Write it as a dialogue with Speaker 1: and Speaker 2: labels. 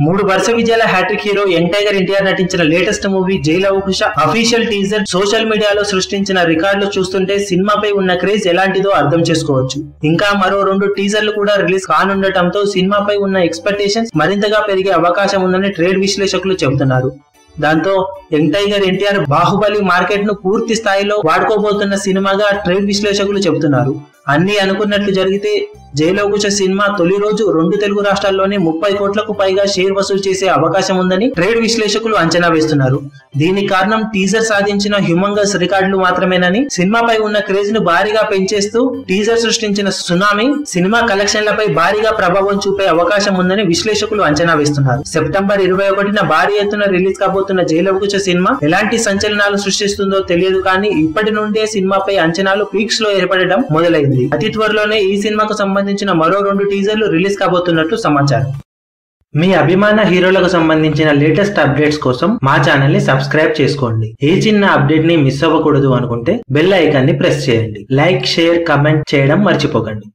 Speaker 1: మూడు వరుస విజయాల hattrick hero young tiger NTR నటించిన latest movie Jai Lava Kusa official teaser social మీడియాలో సృష్టించిన రికార్డులు చూస్తుంటే సినిమాపై ఉన్న క్రేజ్ ఎలాంటిదో అర్థం చేసుకోవచ్చు. ఇంకా మరో రెండు టీజర్లు కూడా రిలీజ్ కానుండటంతో సినిమాపై ఉన్న ఎక్స్పెక్టేషన్స్ మరింతగా పెరిగే అవకాశం ఉందని ట్రేడ్ విశ్లేషకులు చెబుతున్నారు. దాంతో యంగ్ టైగర్ ఎన్టీఆర్ బాహుబలి మార్కెట్ను పూర్తి స్థాయిలో వాడుకోబోతున్న సినిమాగా ట్రేడ్ విశ్లేషకులు చెబుతున్నారు. అన్ని అనుకున్నట్లు జరిగితే జైలోకుశ సినిమా తొలి రోజు రెండు తెలుగు రాష్ట్రాల్లోనే ముప్పై కోట్లకు పైగా షేర్ వసూలు చేసే అవకాశం ఉందని ట్రేడ్ విశ్లేషకులు అంచనా వేస్తున్నారు. దీని కారణం టీజర్ సాధించిన హ్యూమంగస్ రికార్డులు మాత్రమేనని సినిమాపై ఉన్న క్రేజ్ను భారీగా పెంచేస్తూ టీజర్ సృష్టించిన సునామీ సినిమా కలెక్షన్లపై భారీగా ప్రభావం చూపే అవకాశం ఉందని విశ్లేషకులు అంచనా వేస్తున్నారు. సెప్టెంబర్ ఇరవై ఒకటిన భారీ ఎత్తున రిలీజ్ కాబోతున్న జైలవకుచ సినిమా ఎలాంటి సంచలనాలు సృష్టిస్తుందో తెలియదు కానీ ఇప్పటి నుండే సినిమాపై అంచనాలు పీక్స్లో ఏర్పడడం మొదలైంది. అతి త్వరలోనే ఈ సినిమాకు సంబంధించి సంబంధించిన మరో రెండు టీజర్లు రిలీజ్ కాబోతున్నట్లు సమాచారం. మీ అభిమాన హీరోలకు సంబంధించిన లేటెస్ట్ అప్డేట్స్ కోసం మా ఛానల్ని సబ్స్క్రైబ్ చేసుకోండి. ఏ చిన్న అప్డేట్ని మిస్ అవ్వకూడదు అనుకుంటే బెల్ ఐకాన్ని ప్రెస్ చేయండి. లైక్ షేర్ కమెంట్ చేయడం మర్చిపోకండి.